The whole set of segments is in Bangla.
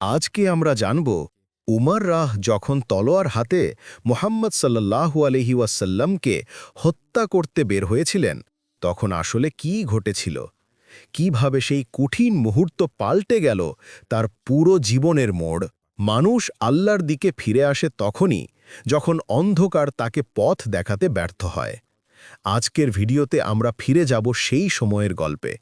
আজকে আমরা জানব, উমর রাহ যখন তলোয়ার হাতে মোহাম্মদ সাল্লাহু আলহি ওয়াসাল্লামকে হত্যা করতে বের হয়েছিলেন, তখন আসলে কি ঘটেছিল? কীভাবে সেই কঠিন মুহূর্ত পাল্টে গেল তার পুরো জীবনের মোড়? মানুষ আল্লাহর দিকে ফিরে আসে তখনই, যখন অন্ধকার তাকে পথ দেখাতে ব্যর্থ হয়। আজকের ভিডিওতে আমরা ফিরে যাব সেই সময়ের গল্পে।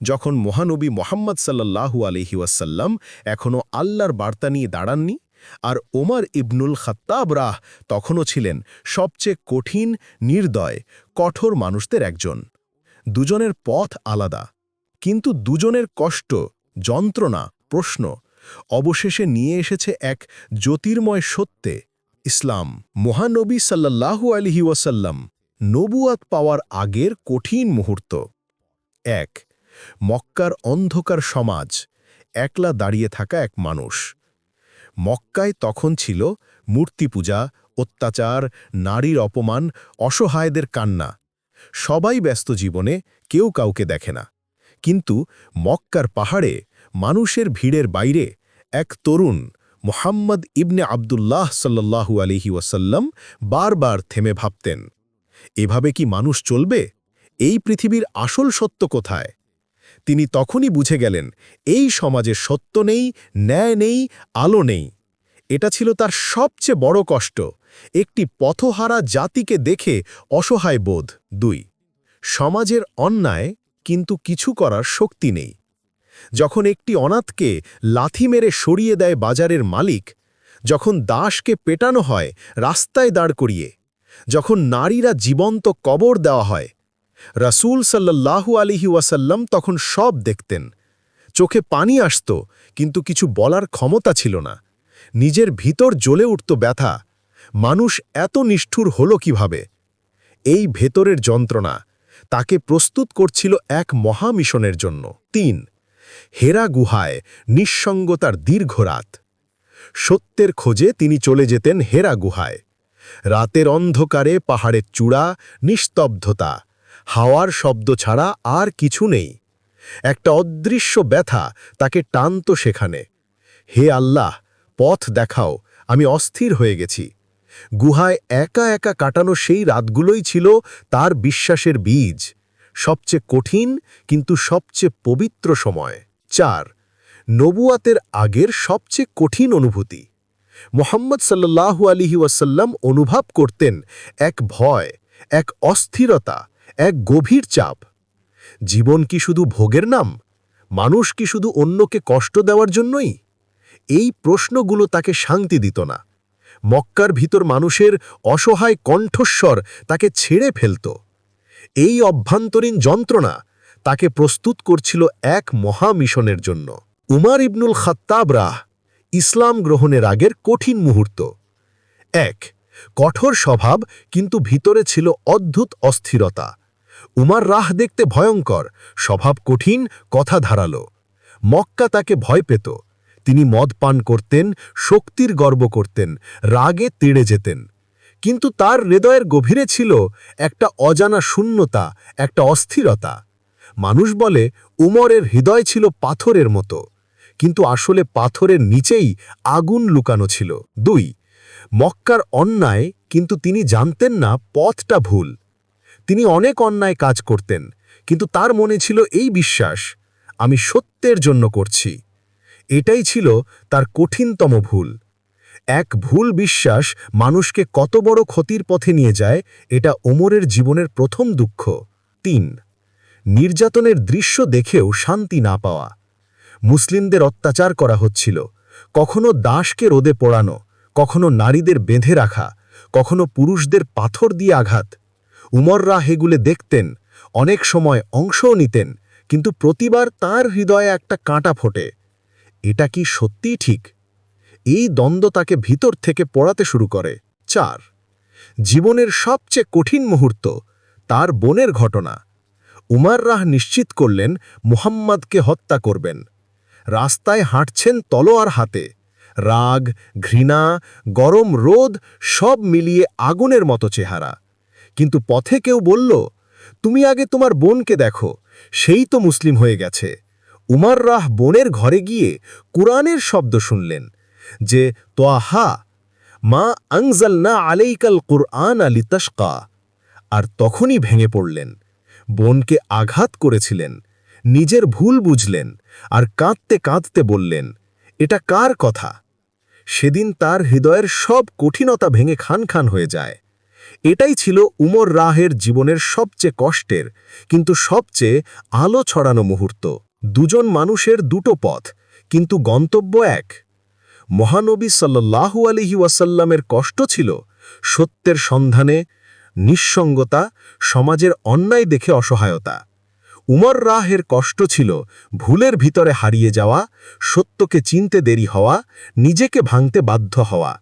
যখন মহানবী মোহাম্মদ সাল্লাহু আলহি ওয়াসাল্লাম এখনও আল্লাহর বার্তা নিয়ে দাঁড়াননি আর ওমর ইবনুল খাত্তাব রাহ তখনও ছিলেন সবচেয়ে কঠিন, নির্দয়, কঠোর মানুষদের একজন। দুজনের পথ আলাদা, কিন্তু দুজনের কষ্ট, যন্ত্রণা, প্রশ্ন অবশেষে নিয়ে এসেছে এক জ্যোতির্ময় সত্যে, ইসলাম। মহানবী সাল্লাল্লাহু আলহি ওয়াসাল্লাম নবুয়াত পাওয়ার আগের কঠিন মুহূর্ত। এক মক্কার অন্ধকার সমাজ, একলা দাঁড়িয়ে থাকা এক মানুষ। মক্কায় তখন ছিল মূর্তি পূজা, অত্যাচার, নারীর অপমান, অসহায়দের কান্না। সবাই ব্যস্ত জীবনে কেউ কাউকে দেখে না। কিন্তু মক্কার পাহাড়ে মানুষের ভিড়ের বাইরে এক তরুণ মোহাম্মদ ইবনে আবদুল্লাহ সাল্লাহু আলিহি ওয়াসাল্লাম বারবার থেমে ভাবতেন, এভাবে কি মানুষ চলবে? এই পৃথিবীর আসল সত্য কোথায়? তিনি তখনই বুঝে গেলেন, এই সমাজে সত্য নেই, ন্যায় নেই, আলো নেই। এটা ছিল তার সবচেয়ে বড় কষ্ট, একটি পথহারা জাতিকে দেখে অসহায় বোধ। দুই, সমাজের অন্যায় কিন্তু কিছু করার শক্তি নেই। যখন একটি অনাথকে লাথি মেরে সরিয়ে দেয় বাজারের মালিক, যখন দাসকে পেটানো হয় রাস্তায় দাঁড় করিয়ে, যখন নারীরা জীবন্ত কবর দেওয়া হয় রাসূল সাল্লাল্লাহু আলিহি ওয়াসাল্লাম তখন সব দেখতেন। চোখে পানি আসত, কিন্তু কিছু বলার ক্ষমতা ছিল না। নিজের ভিতর জ্বলে উঠত ব্যথা। মানুষ এত নিষ্ঠুর হল কীভাবে? এই ভেতরের যন্ত্রণা তাকে প্রস্তুত করছিল এক মহামিশনের জন্য। তিন, হেরা গুহায় নিঃসঙ্গতার দীর্ঘ রাত। সত্যের খোঁজে তিনি চলে যেতেন হেরা গুহায়। রাতের অন্ধকারে পাহাড়ের চূড়া, নিস্তব্ধতা। হাওয়ার শব্দ ছাড়া আর কিছু নেই। একটা অদৃশ্য ব্যথা তাকে টানত সেখানে। হে আল্লাহ, পথ দেখাও, আমি অস্থির হয়ে গেছি। গুহায় একা একা কাটানো সেই রাতগুলোই ছিল তার বিশ্বাসের বীজ। সবচেয়ে কঠিন কিন্তু সবচেয়ে পবিত্র সময়। চার, নবুয়াতের আগের সবচেয়ে কঠিন অনুভূতি। মোহাম্মদ সাল্লাহু আলিহি ওয়াসাল্লাম অনুভব করতেন এক ভয়, এক অস্থিরতা এক গভীর চাপ। জীবন কি শুধু ভোগের নাম? মানুষ কি শুধু অন্যকে কষ্ট দেওয়ার জন্যই? এই প্রশ্নগুলো তাকে শান্তি দিত না। মক্কার ভিতর মানুষের অসহায় কণ্ঠস্বর তাকে ছেড়ে ফেলত। এই অভ্যন্তরীণ যন্ত্রণা তাকে প্রস্তুত করছিল এক মহামিশনের জন্য। উমার ইবনুল খাত্তাবরাহ ইসলাম গ্রহণের আগের কঠিন মুহূর্ত। এক কঠোর স্বভাব কিন্তু ভিতরে ছিল অদ্ভুত অস্থিরতা। উমার রাহ দেখতে ভয়ঙ্কর, স্বভাব কঠিন, কথা ধারালো। মক্কা তাকে ভয় পেত। তিনি মদ পান করতেন, শক্তির গর্ব করতেন, রাগে তেড়ে যেতেন। কিন্তু তার হৃদয়ের গভীরে ছিল একটা অজানা শূন্যতা, একটা অস্থিরতা। মানুষ বলে, উমরের হৃদয় ছিল পাথরের মতো। কিন্তু আসলে পাথরের নিচেই আগুন লুকানো ছিল। দুই মক্কার অন্যায় কিন্তু তিনি জানতেন না পথটা ভুল। তিনি অনেক অন্যায় কাজ করতেন, কিন্তু তার মনে ছিল এই বিশ্বাস, আমি সত্যের জন্য করছি। এটাই ছিল তার কঠিনতম ভুল। এক ভুল বিশ্বাস মানুষকে কত বড় ক্ষতির পথে নিয়ে যায়, এটা ওমরের জীবনের প্রথম দুঃখ। তিন, নির্যাতনের দৃশ্য দেখেও শান্তি না পাওয়া। মুসলিমদের অত্যাচার করা হচ্ছিল, কখনো দাসকে রোদে পোড়ানো কখনো নারীদের বেঁধে রাখা, কখনো পুরুষদের পাথর দিয়ে আঘাত। উমররা হেগুলে দেখতেন, অনেক সময় অংশও নিতেন, কিন্তু প্রতিবার তার হৃদয়ে একটা কাঁটা ফোটে। এটা কি সত্যিই ঠিক? এই দ্বন্দ্ব তাকে ভিতর থেকে পড়াতে শুরু করে। চার, জীবনের সবচেয়ে কঠিন মুহূর্ত, তার বোনের ঘটনা। উমার রাহ নিশ্চিত করলেন, মুহাম্মাদকে হত্যা করবেন। রাস্তায় হাঁটছেন তলোয়ার হাতে। রাগ, ঘৃণা, গরম রোদ সব মিলিয়ে আগুনের মতো চেহারা। কিন্তু পথে কেউ বলল, তুমি আগে তোমার বোনকে দেখো, সেই তো মুসলিম হয়ে গেছে। উমার রাহ বোনের ঘরে গিয়ে কুরআনের শব্দ শুনলেন, যে, তোয়াহা, মা আংজালনা আলাইকাল কুরআন আলি তশকা আর তখনই ভেঙে পড়লেন, বোনকে আঘাত করেছিলেন, নিজের ভুল বুঝলেন, আর কাঁদতে কাঁদতে বললেন, এটা কার কথা? সেদিন তার হৃদয়ের সব কঠিনতা ভেঙে খান খান হয়ে যায়। এটাই ছিল উমর রাহের জীবনের সবচেয়ে কষ্টের, কিন্তু সবচেয়ে আলো ছড়ানো মুহূর্ত। দুজন মানুষের দুটো পথ, কিন্তু গন্তব্য এক। মহানবী সাল্লাহু আলহি ওয়াসাল্লামের কষ্ট ছিল সত্যের সন্ধানে, নিঃসঙ্গতা, সমাজের অন্যায় দেখে অসহায়তা। উমর রাহের কষ্ট ছিল ভুলের ভিতরে হারিয়ে যাওয়া, সত্যকে চিনতে দেরি হওয়া, নিজেকে ভাঙতে বাধ্য হওয়া।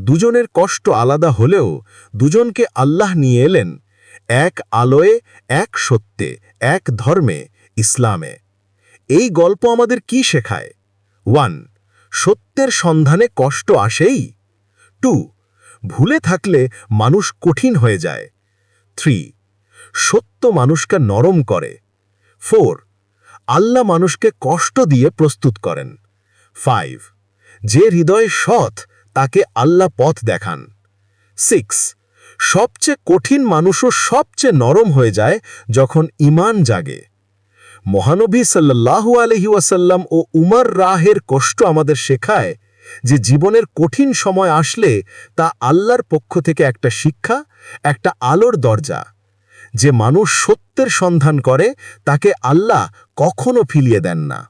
দুজনের কষ্ট আলাদা হলেও দুজনকে আল্লাহ নিয়ে এলেন, এক আলোয়ে, এক সত্যে, এক ধর্মে, ইসলামে। এই গল্প আমাদের কি শেখায়? ওয়ান, সত্যের সন্ধানে কষ্ট আসেই? টু, ভুলে থাকলে মানুষ কঠিন হয়ে যায়। থ্রি সত্য মানুষকে নরম করে। ফোর, আল্লাহ মানুষকে কষ্ট দিয়ে প্রস্তুত করেন। ফাইভ, যে হৃদয় সৎ, তাকে আল্লাহ পথ দেখান। সিক্স, সবচেয়ে কঠিন মানুষও সবচেয়ে নরম হয়ে যায় যখন ইমান জাগে। মহানবী সাল্লাহু আলহি ওয়াসাল্লাম ও উমর রাহের কষ্ট আমাদের শেখায় যে জীবনের কঠিন সময় আসলে তা আল্লাহর পক্ষ থেকে একটা শিক্ষা, একটা আলোর দরজা। যে মানুষ সত্যের সন্ধান করে তাকে আল্লাহ কখনো ফিলিয়ে দেন না।